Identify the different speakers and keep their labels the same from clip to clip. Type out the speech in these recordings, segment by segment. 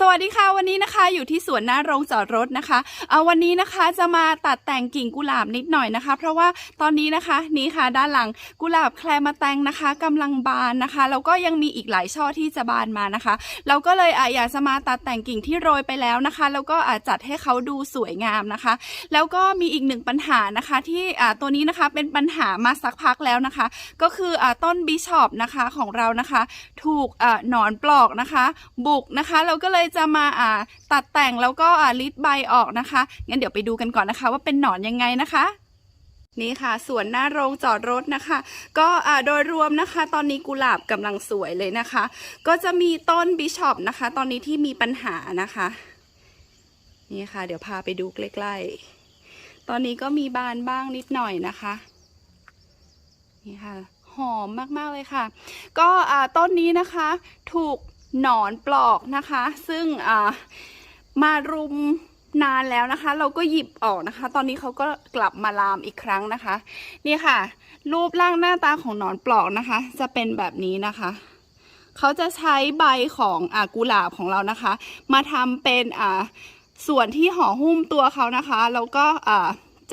Speaker 1: สวัสดีค่ะวันนี้นะคะอยู่ที่สวนหน้าโรงจอดรถนะคะเอาวันนี้นะคะจะมาตัดแต่งกิ่งกุหลาบนิดหน่อยนะคะ เพราะว่าตอนนี้นะคะนี่ค่ะด้านหลังกุหลาบแคลมาแตงนะคะกำลังบานนะคะแล้วก็ยังมีอีกหลายช่อที่จะบานมานะคะ เราก็เลยออยากจะมาตัดแต่งกิ่งที่โรยไปแล้วนะคะ แล้วก็อาจจัดให้เขาดูสวยงามนะคะ แล้วก็มีอีกหนึ่งปัญหานะคะ ที่ตัวนี้นะคะเป็นปัญหามาสักพักแล้วนะคะ ก็คืออต้นบิชอปนะคะของเรานะคะ ถูกหนอนปลอกนะคะ บุกนะคะ เราก็เลยจะมาอ่าตัดแต่งแล้วก็อ่าลิดใบออกนะคะ งั้นเดี๋ยวไปดูกันก่อนนะคะ ว่าเป็นหนอนยังไงนะคะนี่ค่ะสวนหน้าโรงจอดรถนะคะ ก็โดยรวมนะคะ ตอนนี้กุหลาบกำลังสวยเลยนะคะ ก็จะมีต้นบิชอปนะคะ ตอนนี้ที่มีปัญหานะคะนี่ค่ะ เดี๋ยวพาไปดูใกล้ๆ ตอนนี้ก็มีบานบ้างนิดหน่อยนะคะนี่ค่ะหอมมากๆเลยค่ะ ก็ต้นนี้นะคะ ถูก หนอนปลอกนะคะ ซึ่งมารุมนานแล้วนะคะ เราก็หยิบออกนะคะ ตอนนี้เขาก็กลับมาลามอีกครั้งนะคะ นี่ค่ะ รูปร่างหน้าตาของหนอนปลอกนะคะ จะเป็นแบบนี้นะคะเขาจะใช้ใบของอากุหลาบของเรานะคะ มาทำเป็นส่วนที่ห่อหุ้มตัวเขานะคะ แล้วก็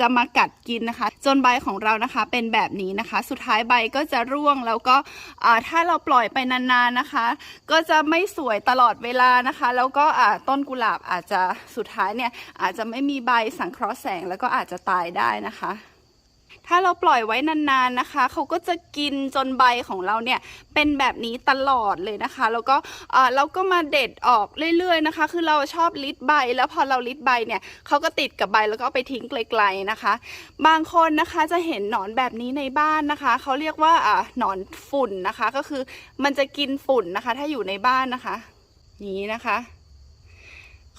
Speaker 1: จะมากัดกินนะคะ จนใบของเรานะคะเป็นแบบนี้นะคะ สุดท้ายใบก็จะร่วงแล้วก็ถ้าเราปล่อยไปนานๆนะคะ ก็จะไม่สวยตลอดเวลานะคะ แล้วก็ต้นกุหลาบอาจจะสุดท้ายเนี่ยอาจจะไม่มีใบสังเคราะห์แสงแล้วก็อาจจะตายได้นะคะ ถ้าเราปล่อยไว้นานๆนะคะ เขาก็จะกินจนใบของเราเนี่ยเป็นแบบนี้ตลอดเลยนะคะ แล้วก็เออเราก็มาเด็ดออกเรื่อยๆนะคะ คือเราชอบลิดใบ แล้วพอเราลิดใบเนี่ยเขาก็ติดกับใบแล้วก็ไปทิ้งไกลๆนะคะ บางคนนะคะจะเห็นหนอนแบบนี้ในบ้านนะคะ เขาเรียกว่าอ่าหนอนฝุ่นนะคะ ก็คือมันจะกินฝุ่นนะคะ ถ้าอยู่ในบ้านนะคะนี้นะคะ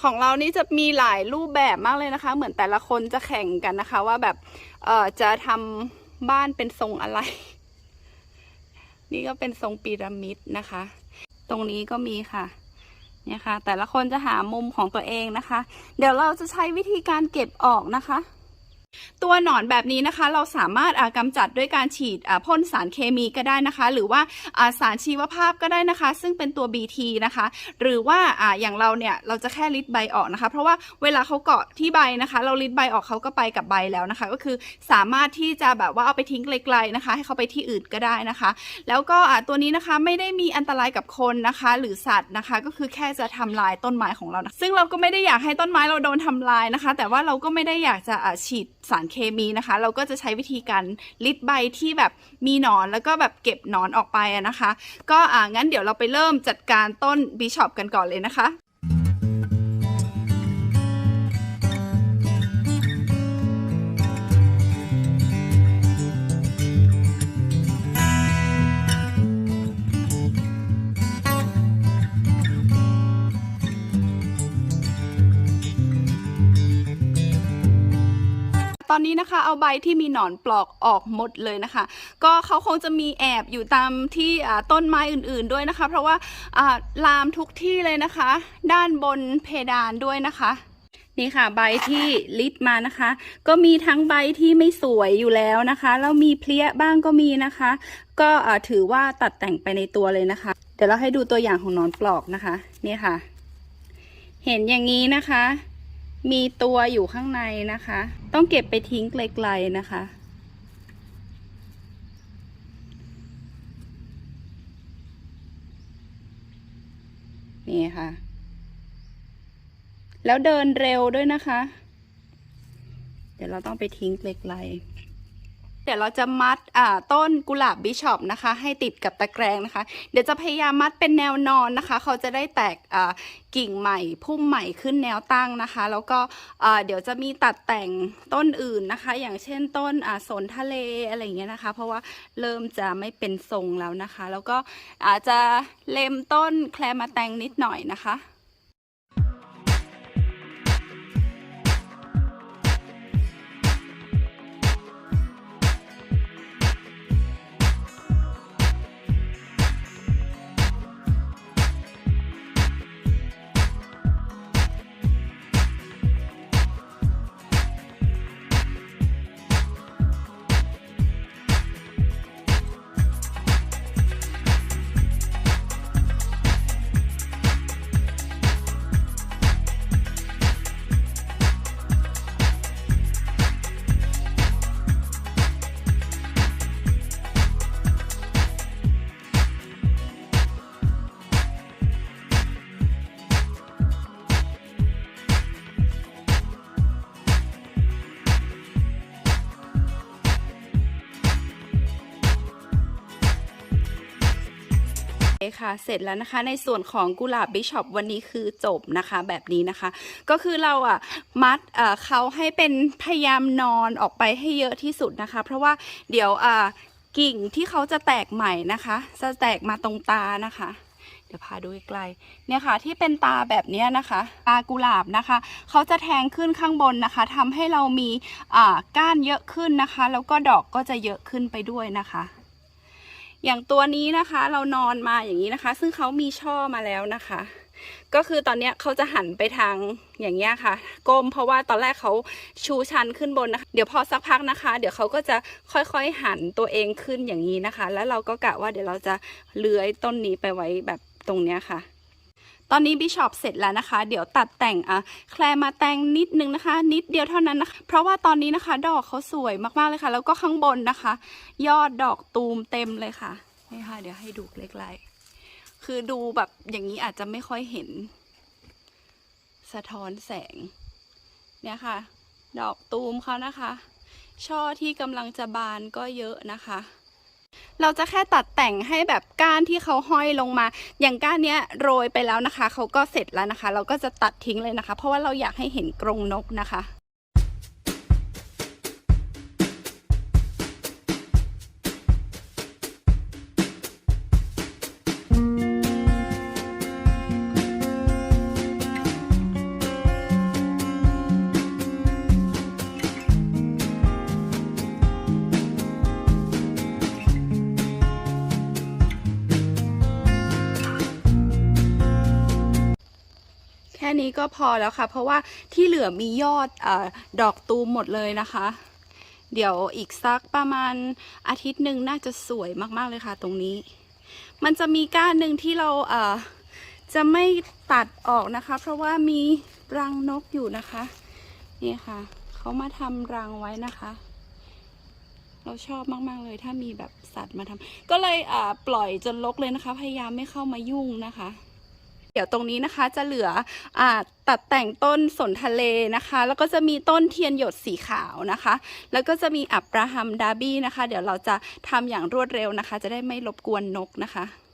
Speaker 1: ของเรานี่จะมีหลายรูปแบบมากเลยนะคะ เหมือนแต่ละคนจะแข่งกันนะคะ ว่าแบบเอ่อจะทำบ้านเป็นทรงอะไร นี่ก็เป็นทรงพีระมิดนะคะ ตรงนี้ก็มีค่ะเนี่ยค่ะ แต่ละคนจะหามุมของตัวเองนะคะ เดี๋ยวเราจะใช้วิธีการเก็บออกนะคะ ตัวหนอนแบบนี้นะคะ เราสามารถอ่ากำจัดด้วยการฉีดพ่นสารเคมีก็ได้นะคะ หรือว่าสารชีวภาพก็ได้นะคะ ซึ่งเป็นตัว BT นะคะ หรือว่าอย่างเราเนี่ยเราจะแค่ลิดใบออกนะคะ เพราะว่าเวลาเขาเกาะที่ใบนะคะ เราลิดใบออกเขาก็ไปกับใบแล้วนะคะ ก็คือสามารถที่จะแบบว่าเอาไปทิ้งไกลๆนะคะ ให้เขาไปที่อื่นก็ได้นะคะ แล้วก็ตัวนี้นะคะไม่ได้มีอันตรายกับคนนะคะ หรือสัตว์นะคะ ก็คือแค่จะทำลายต้นไม้ของเรานะซึ่งเราก็ไม่ได้อยากให้ต้นไม้เราโดนทำลายนะคะ แต่ว่าเราก็ไม่ได้อยากจะฉีดสารเคมีนะคะ เราก็จะใช้วิธีการลิดใบที่แบบมีหนอนแล้วก็แบบเก็บหนอนออกไปนะคะ ก็อ่างั้นเดี๋ยวเราไปเริ่มจัดการต้นบิชอปกันก่อนเลยนะคะ ตอนนี้นะคะ เอาใบที่มีหนอนปลอกออกหมดเลยนะคะ ก็เขาคงจะมีแอบอยู่ตามที่ต้นไม้อื่นๆด้วยนะคะ เพราะว่าลามทุกที่เลยนะคะ ด้านบนเพดานด้วยนะคะนี่ค่ะใบที่ลิดมานะคะ ก็มีทั้งใบที่ไม่สวยอยู่แล้วนะคะแล้วมีเพลี้ยบ้างก็มีนะคะ ก็ถือว่าตัดแต่งไปในตัวเลยนะคะ เดี๋ยวเราให้ดูตัวอย่างของหนอนปลอกนะคะ นี่ค่ะ เห็นอย่างนี้นะคะ มีตัวอยู่ข้างในนะคะ ต้องเก็บไปทิ้งไกลๆนะคะ นี่ค่ะ แล้วเดินเร็วด้วยนะคะ เดี๋ยวเราต้องไปทิ้งไกลๆ เดี๋ยวเราจะมัดอ่าต้นกุหลาบบิชอปนะคะ ให้ติดกับตะแกรงนะคะ เดี๋ยวจะพยายามมัดเป็นแนวนอนนะคะ เขาจะได้แตกอ่ากิ่งใหม่พุ่มใหม่ขึ้นแนวตั้งนะคะ แล้วก็เดี๋ยวจะมีตัดแต่งต้นอื่นนะคะ อย่างเช่นต้นสนทะเลอะไรอย่างเงี้ยนะคะ เพราะว่าเริ่มจะไม่เป็นทรงแล้วนะคะ แล้วก็อาจจะเล็มต้นแคลมาแตงนิดหน่อยนะคะ ค่ะ เสร็จแล้วนะคะ ในส่วนของกุหลาบบิชอปวันนี้คือจบนะคะแบบนี้นะคะ ก็คือเราอะมัดเขาให้เป็นพยายามนอนออกไปให้เยอะที่สุดนะคะ เพราะว่าเดี๋ยวกิ่งที่เขาจะแตกใหม่นะคะ จะแตกมาตรงตานะคะเดี๋ยวพาดูใกล้ๆเนี่ยค่ะ ที่เป็นตาแบบนี้นะคะ ตากุหลาบนะคะ เขาจะแทงขึ้นข้างบนนะคะทำให้เรามีก้านเยอะขึ้นนะคะ แล้วก็ดอกก็จะเยอะขึ้นไปด้วยนะคะ อย่างตัวนี้นะคะเรานอนมาอย่างนี้นะคะ ซึ่งเขามีช่อมาแล้วนะคะ ก็คือตอนนี้เขาจะหันไปทางอย่างเงี้ยค่ะก้มเพราะว่าตอนแรกเขาชูชันขึ้นบนนะคะ เดี๋ยวพอสักพักนะคะ เดี๋ยวเขาก็จะค่อยๆหันตัวเองขึ้นอย่างนี้นะคะ แล้วเราก็กะว่าเดี๋ยวเราจะเลื้อยต้นนี้ไปไว้แบบตรงเนี้ยค่ะ ตอนนี้บิชอปเสร็จแล้วนะคะ เดี๋ยวตัดแต่งอะแคลมาแต่งนิดนึงนะคะ นิดเดียวเท่านั้นนะคะ เพราะว่าตอนนี้นะคะ ดอกเขาสวยมากๆเลยค่ะ แล้วก็ข้างบนนะคะ ยอดดอกตูมเต็มเลยค่ะนี่ค่ะ เดี๋ยวให้ดูใกล้ๆคือดูแบบอย่างนี้อาจจะไม่ค่อยเห็น สะท้อนแสง เนี่ยค่ะ ดอกตูมเขานะคะ ช่อที่กำลังจะบานก็เยอะนะคะ เราจะแค่ตัดแต่งให้แบบก้านที่เขาห้อยลงมา อย่างก้านเนี้ยโรยไปแล้วนะคะ เขาก็เสร็จแล้วนะคะ เราก็จะตัดทิ้งเลยนะคะ เพราะว่าเราอยากให้เห็นกรงนกนะคะ นี้ก็พอแล้วค่ะ เพราะว่าที่เหลือมียอดอดอกตูมหมดเลยนะคะ เดี๋ยวอีกสักประมาณอาทิตย์หนึ่งน่าจะสวยมากๆเลยค่ะ ตรงนี้ มันจะมีก้านหนึ่งที่เราเอ่อจะไม่ตัดออกนะคะ เพราะว่ามีรังนกอยู่นะคะนี่ค่ะเขามาทำรังไว้นะคะ เราชอบมากๆเลยถ้ามีแบบสัตว์มาทำก็เลยอ่าปล่อยจนรกเลยนะคะ พยายามไม่เข้ามายุ่งนะคะ ดี๋ยวตรงนี้นะคะจะเหลืออตัดแต่งต้นสนทะเลนะคะ แล้วก็จะมีต้นเทียนหยดสีขาวนะคะ แล้วก็จะมีอับราฮัมดาบี้นะคะ เดี๋ยวเราจะทำอย่างรวดเร็วนะคะ จะได้ไม่รบกวนนกนะคะ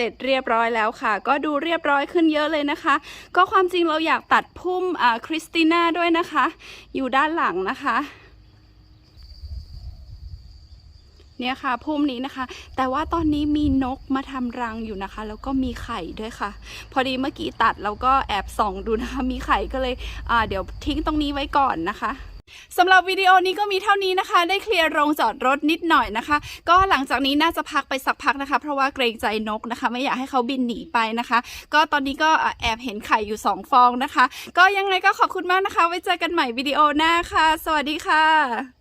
Speaker 1: ร็จเรียบร้อยแล้วค่ะ ก็ดูเรียบร้อยขึ้นเยอะเลยนะคะ ก็ความจริงเราอยากตัดพุ่มอ่าคริสติน่าด้วยนะคะ อยู่ด้านหลังนะคะเนี่ยค่ะพุ่มนี้นะคะ แต่ว่าตอนนี้มีนกมาทำรังอยู่นะคะ แล้วก็มีไข่ด้วยค่ะ พอดีเมื่อกี้ตัดแล้วก็แอบส่องดูนะคะ มีไข่ก็เลยอ่าเดี๋ยวทิ้งตรงนี้ไว้ก่อนนะคะ สำหรับวิดีโอนี้ก็มีเท่านี้นะคะ ได้เคลียร์โรงจอดรถนิดหน่อยนะคะ ก็หลังจากนี้น่าจะพักไปสักพักนะคะ เพราะว่าเกรงใจนกนะคะ ไม่อยากให้เขาบินหนีไปนะคะ ก็ตอนนี้ก็แอบเห็นไข่อยู่สองฟองนะคะ ก็ยังไงก็ขอบคุณมากนะคะ ไว้เจอกันใหม่วิดีโอหน้าค่ะ สวัสดีค่ะ